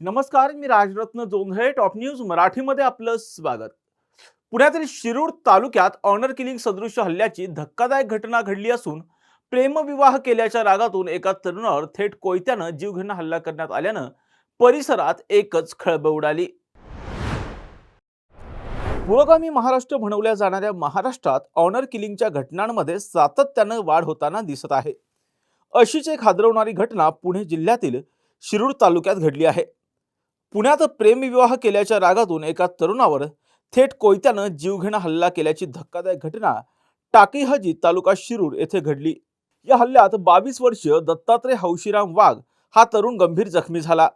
नमस्कार मी Rajratna Jondhale top news मराठीमध्ये आपलं स्वागत. पुण्यातील शिरूर तालुक्यात ऑनर किलिंग सदृश हल्ल्याची धक्कादायक घटना घडली असून प्रेमविवाह केल्याच्या रागातून एका तरुणावर थेट कोयत्यानं जीवघेणा हल्ला करण्यात आल्यानं परिसरात एकच खळबळ उडाली. पुरोगामी महाराष्ट्र म्हणवल्या जाणाऱ्या महाराष्ट्रात ऑनर किलिंगच्या घटनांमध्ये सातत्यानं वाढ होताना दिसत आहे. अशीच एक हादरवणारी घटना पुणे जिल्ह्यातील शिरूर तालुक्यात घडली आहे. पुण्यात प्रेमविवाह केल्याच्या रागातून एका तरुणावर थेट कोयत्यानं जीवघेणा हल्ला केल्याची धक्कादायक घटना टाकी हजी तालुका शिरूर येथे घडली. या हल्ल्यात बावीस वर्षीय दत्तात्रय हौशीराम वाघ हा तरुण गंभीर जखमी झाला.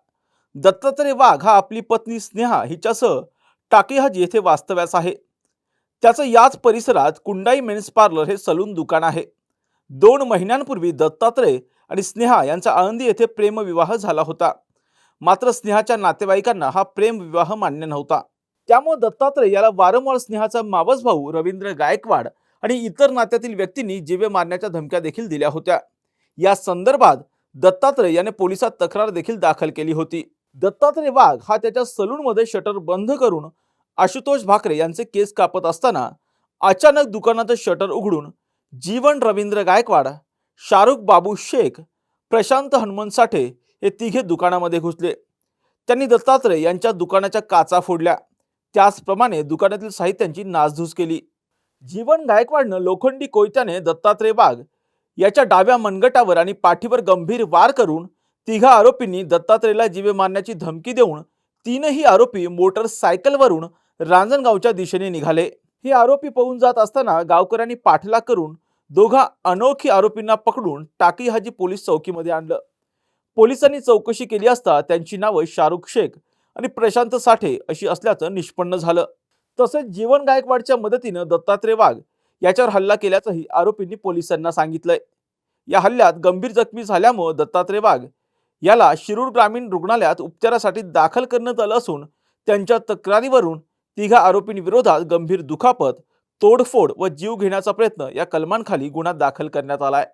दत्तात्रय वाघ हा आपली पत्नी स्नेहा हिच्यासह टाकी हजी येथे वास्तव्यास आहे. त्याचं याच परिसरात कुंडाई मेन्स पार्लर हे सलून दुकान आहे. दोन महिन्यांपूर्वी दत्तात्रय आणि स्नेहा यांचा आळंदी येथे प्रेमविवाह झाला होता. मात्र स्नेहाच्या नातेवाईकांना हा प्रेम विवाह मान्य नव्हता. त्यामुळे दत्तात्रय याला वारंवार स्नेहाचा मावस भाऊ रवींद्र गायकवाड आणि इतर नात्यातील व्यक्तींनी जीवे मारण्याच्या धमक्या देखील दिल्या होत्या. या संदर्भात दत्तात्रय याने पोलिसात तक्रार देखील दाखल केली होती. दत्तात्रय वाघ हा त्याच्या सलूनमध्ये शटर बंद करून आशुतोष भाकरे यांचे केस कापत असताना अचानक दुकानाचं शटर उघडून जीवन रवींद्र गायकवाड शाहरुख बाबू शेख प्रशांत हनुमंत साठे हे तिघे दुकानामध्ये घुसले. त्यांनी दत्तात्रय यांच्या दुकानाच्या काचा फोडल्या. त्याचप्रमाणे दुकानातील साहित्यांची नासधूस केली. जीवन गायकवाडनं लोखंडी कोयत्याने दत्तात्रय वाघ याच्या डाव्या मनगटावर आणि पाठीवर गंभीर वार करून तिघा आरोपींनी दत्तात्रयला जीवे मारण्याची धमकी देऊन तीनही आरोपी मोटरसायकलवरून रांजणगावच्या दिशेने निघाले. हे आरोपी पळून जात असताना गावकऱ्यांनी पाठलाग करून दोघा अनोळखी आरोपींना पकडून टाकी हाजी पोलीस चौकीमध्ये आणलं. पोलिसांनी चौकशी केली असता त्यांची नावं शाहरुख शेख आणि प्रशांत साठे अशी असल्याचं निष्पन्न झालं. तसेच जीवन गायकवाडच्या मदतीनं दत्तात्रय वाघ याच्यावर हल्ला केल्याचंही आरोपींनी पोलिसांना सांगितलंय. या हल्ल्यात गंभीर जखमी झाल्यामुळे दत्तात्रय वाघ याला शिरूर ग्रामीण रुग्णालयात उपचारासाठी दाखल करण्यात आलं असून त्यांच्या तक्रारीवरून तिघा आरोपींविरोधात गंभीर दुखापत तोडफोड व जीव घेण्याचा प्रयत्न या कलमांखाली गुन्हा दाखल करण्यात आलाय.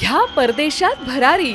घ्या परदेशात भरारी.